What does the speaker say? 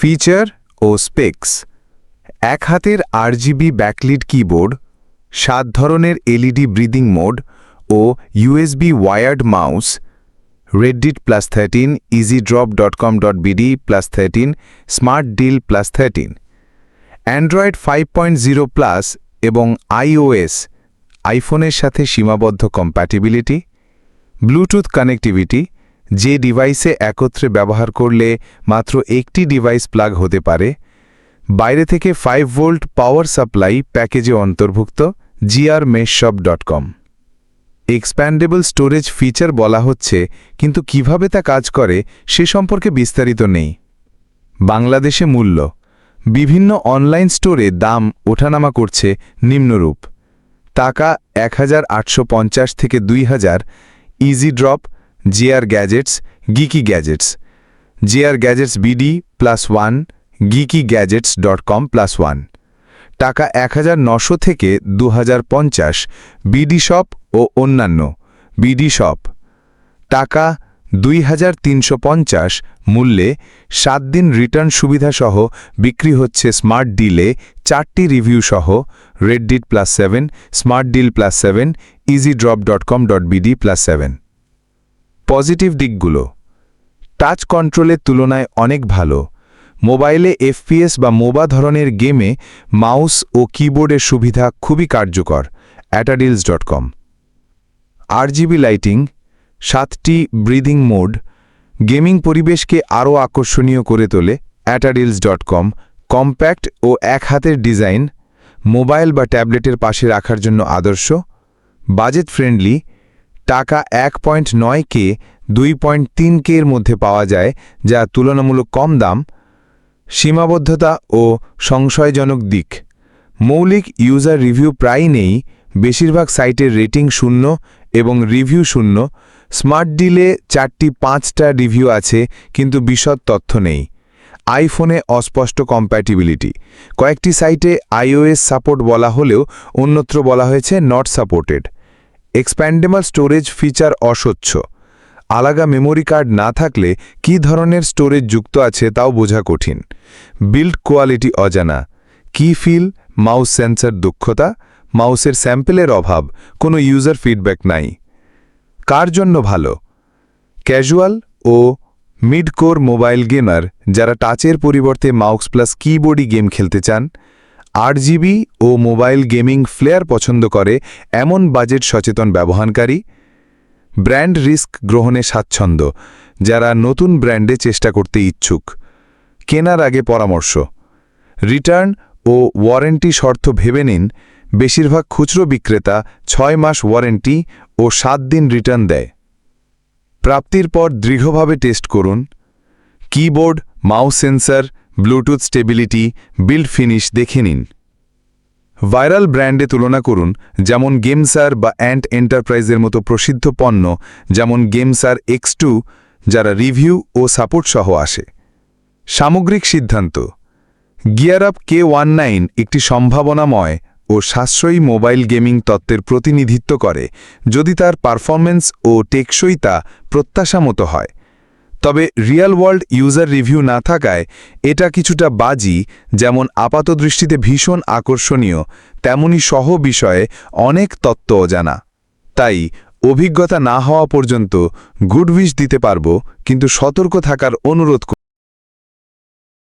Feature ও specs. এক হাতের RGB backlit keyboard, সাত ধরনের এলইডি ব্রিদিং মোড ও USB wired mouse, Reddit plus thirteen easy drop dot com dot BD plus thirteen, smart deal plus thirteen. Android five point zero plus এবং iOS, আইফোনের সাথে সীমাবদ্ধ compatibility, Bluetooth connectivity যে ডিভাইসে একত্রে ব্যবহার করলে মাত্র একটি ডিভাইস প্লাগ হতে পারে। বাইরে থেকে ফাইভ ভোল্ট পাওয়ার সাপ্লাই প্যাকেজে অন্তর্ভুক্ত GR মেশশপ dot com expandable storage feature বলা হচ্ছে, কিন্তু কীভাবে তা কাজ করে সে সম্পর্কে বিস্তারিত নেই। বাংলাদেশে মূল্য। বিভিন্ন অনলাইন স্টোরে দাম ওঠানামা করছে নিম্নরূপ। টাকা এক হাজার আটশো পঞ্চাশ থেকে দুই হাজার easy drop GR gadgets geeky gadgets GR gadgets BD plus one geeky gadgets dot com plus one টাকা এক থেকে দু হাজার পঞ্চাশ বিডি শপ ও অন্যান্য। বিডি শপ টাকা দুই হাজার তিনশো পঞ্চাশ মূল্যে সাত দিন রিটার্ন সুবিধাসহ বিক্রি হচ্ছে স্মার্ট ডিলে চারটি রিভিউ সহ Reddit plus seven smart deal plus seven easy drop dot com dot BD plus seven positive দিকগুলো। টাচ কন্ট্রোলের তুলনায় অনেক ভালো। মোবাইলে এফপিএস বা মোবা ধরনের গেমে মাউস ও কিবোর্ডের সুবিধা খুবই কার্যকর। অ্যাটাডিলস ডট কম আরজিবি লাইটিং সাতটি ব্রিদিং মোড গেমিং পরিবেশকে আরও আকর্ষণীয় করে তোলে। অ্যাটাডিলস ডট কম কম্প্যাক্ট ও এক হাতের ডিজাইন মোবাইল বা ট্যাবলেটের পাশে রাখার জন্য আদর্শ। বাজেট ফ্রেন্ডলি টাকা এক পয়েন্ট নয় কে, দুই পয়েন্ট তিন কে এর মধ্যে পাওয়া যায়, যা তুলনামূলক কম দাম, সীমাবদ্ধতা ও সংশয়জনক দিক। মৌলিক ইউজার রিভিউ প্রায় নেই, বেশিরভাগ সাইটের রেটিং শূন্য এবং রিভিউ শূন্য, স্মার্ট ডিলে চারটি পাঁচটা রিভিউ আছে, কিন্তু বিশদ তথ্য নেই। আইফোনে অস্পষ্ট কম্প্যাটিবিলিটি। কয়েকটি সাইটে আইওএস সাপোর্ট বলা হলেও অন্যত্র বলা হয়েছে not supported. Expandable storage feature অস্বচ্ছ আলাদা মেমোরি কার্ড না থাকলে কী ধরনের স্টোরেজ যুক্ত আছে তাও বোঝা কঠিন। বিল্ড কোয়ালিটি অজানা। কি ফিল মাউস সেন্সর দক্ষতা। মাউসের স্যাম্পেলের অভাব। কোনো ইউজার ফিডব্যাক নাই। কার জন্য ভালো? ক্যাজুয়াল ও মিড কোর মোবাইল গেমার যারা টাচের পরিবর্তে মাউস প্লাস কিবোর্ডই গেম খেলতে চান আট জিবি ও মোবাইল গেমিং ফ্লেয়ার পছন্দ করে এমন বাজেট সচেতন ব্যবহারকারী? ব্র্যান্ড রিস্ক গ্রহণে স্বাচ্ছন্দ্য, যারা নতুন ব্র্যান্ডে চেষ্টা করতে ইচ্ছুক। কেনার আগে পরামর্শ, রিটার্ন ও ওয়ারেন্টি শর্ত ভেবে নিন, বেশিরভাগ খুচরো বিক্রেতা ছয় মাস ওয়ারেন্টি ও সাত দিন রিটার্ন দেয়। প্রাপ্তির পর দৃঢ়ভাবে টেস্ট করুন, keyboard, mouse sensor bluetooth stability build finish দেখে নিন। ভাইরাল ব্র্যান্ডে তুলনা করুন, যেমন গেমসার বা অ্যান্ট এন্টারপ্রাইজের মতো প্রসিদ্ধ পণ্য, যেমন গেমসার এক্স টু যারা রিভিউ ও সাপোর্ট সহ আসে। সামগ্রিক সিদ্ধান্ত gear up K one nine একটি সম্ভাবনাময় ও সাশ্রয়ী মোবাইল গেমিং তত্ত্বের প্রতিনিধিত্ব করে, যদি তার পারফরম্যান্স ও টেকসইতা প্রত্যাশা মতো হয়। তবে রিয়েল ওয়ার্ল্ড ইউজার রিভিউ না থাকায় এটা কিছুটা বাজি, যেমন আপাত দৃষ্টিতে ভীষণ আকর্ষণীয় তেমনি সহ বিষয়ে অনেক তত্ত্ব জানা তাই, অভিজ্ঞতা না হওয়া পর্যন্ত গুড উইশ দিতে পারব, কিন্তু সতর্ক থাকার অনুরোধ